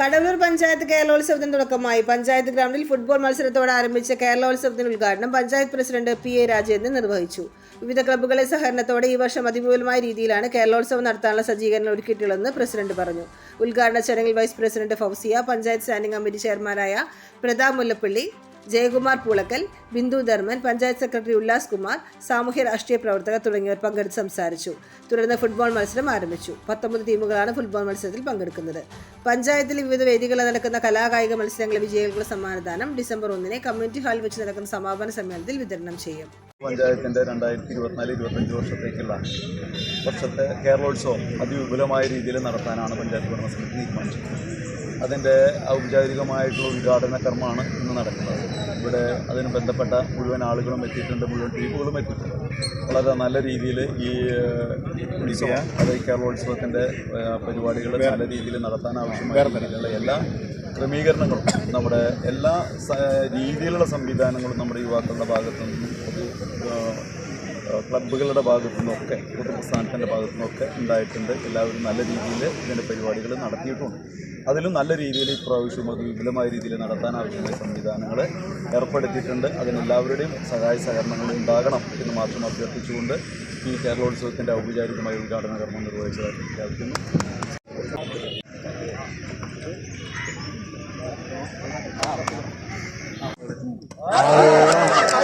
കടവൂർ പഞ്ചായത്ത് കേരളോത്സവത്തിന് തുടക്കമായി. പഞ്ചായത്ത് ഗ്രൗണ്ടിൽ ഫുട്ബോൾ മത്സരത്തോടെ ആരംഭിച്ച കേരളോത്സവത്തിന്റെ ഉദ്ഘാടനം panchayat president P A Rajendran നിർവഹിച്ചു. വിവിധ ക്ലബ്ബുകളെ സഹകരണത്തോടെ ഈ വർഷം അതിവിപുലമായ രീതിയിലാണ് കേരളോത്സവം നടത്താനുള്ള സജ്ജീകരണം ഒരുക്കിയിട്ടുള്ളതെന്ന് പ്രസിഡന്റ് പറഞ്ഞു. ഉദ്ഘാടന ചടങ്ങിൽ vice president Fauzia panchayat standing committee ചെയർമാനായ പ്രതാപ് മുല്ലപ്പള്ളി ജയകുമാർ പൂളക്കൽ ബിന്ദു ധർമ്മൻ പഞ്ചായത്ത് സെക്രട്ടറി ഉല്ലാസ് കുമാർ സാമൂഹ്യ രാഷ്ട്രീയ പ്രവർത്തകർ തുടങ്ങിയവർ പങ്കെടുത്ത് സംസാരിച്ചു. തുടർന്ന് ഫുട്ബോൾ മത്സരം ആരംഭിച്ചു. പത്തൊമ്പത് ടീമുകളാണ് ഫുട്ബോൾ മത്സരത്തിൽ പങ്കെടുക്കുന്നത്. പഞ്ചായത്തിൽ വിവിധ വേദികളിൽ നടക്കുന്ന കലാകായിക മത്സരങ്ങളിലെ വിജയികൾക്കുള്ള സമ്മാനദാനം ഡിസംബർ ഒന്നിന് കമ്മ്യൂണിറ്റി ഹാളിൽ വെച്ച് നടക്കുന്ന സമാപന സമ്മേളനത്തിൽ വിതരണം ചെയ്യും. പഞ്ചായത്തിന്റെ രണ്ടായിരത്തി ഇരുപത്തിനാല് ഇരുപത്തഞ്ച് വർഷത്തേക്കുള്ള വർഷത്തെ കേരളോത്സവം അതിവിപുലമായ രീതിയിൽ നടത്താനാണ് പഞ്ചായത്ത് ഭരണസമിതി തീരുമാനിച്ചത് അതിന്റെ ഔപചാരികമായിട്ടുള്ള ഉദ്ഘാടന കർമ്മമാണ് ഇന്ന് നടക്കുന്നത്. ഇവിടെ അതിന് ബന്ധപ്പെട്ട മുഴുവൻ ആളുകളും എത്തിയിട്ടുണ്ട് മുഴുവൻ ടീമുകളും എത്തിയിട്ടുണ്ട്. വളരെ നല്ല രീതിയിൽ ഈ ഉത്സവം അത് കേരളോത്സവത്തിന്റെ പരിപാടികൾ നല്ല രീതിയിൽ നടത്താൻ ആവശ്യമായ എല്ലാ ക്രമീകരണങ്ങളും നമ്മുടെ എല്ലാ രീതിയിലുള്ള സംവിധാനങ്ങളും നമ്മുടെ യുവാക്കളുടെ ഭാഗത്തു നിന്നും ക്ലബ്ബുകളുടെ ഭാഗത്തു നിന്നൊക്കെ പൊതുപ്രസ്ഥാനത്തിന്റെ ഭാഗത്തു നിന്നൊക്കെ ഉണ്ടായിട്ടുണ്ട്. എല്ലാവരും നല്ല രീതിയിൽ ഇതിന്റെ പരിപാടികൾ നടത്തിയിട്ടുണ്ട്. അതിലും നല്ല രീതിയിൽ ഇപ്രാവശ്യം അത് വിപുലമായ രീതിയിൽ നടത്താൻ ആവശ്യമായ സംവിധാനങ്ങൾ ഏർപ്പെടുത്തിയിട്ടുണ്ട്. അതിനെല്ലാവരുടെയും സഹായ സഹകരണങ്ങൾ ഉണ്ടാകണം എന്ന് മാത്രം അഭ്യർത്ഥിച്ചുകൊണ്ട് ഈ കേരളോത്സവത്തിന്റെ ഔപചാരികമായ ഉദ്ഘാടന കർമ്മം നിർവഹിച്ചതായി പ്രഖ്യാപിക്കുന്നു 아,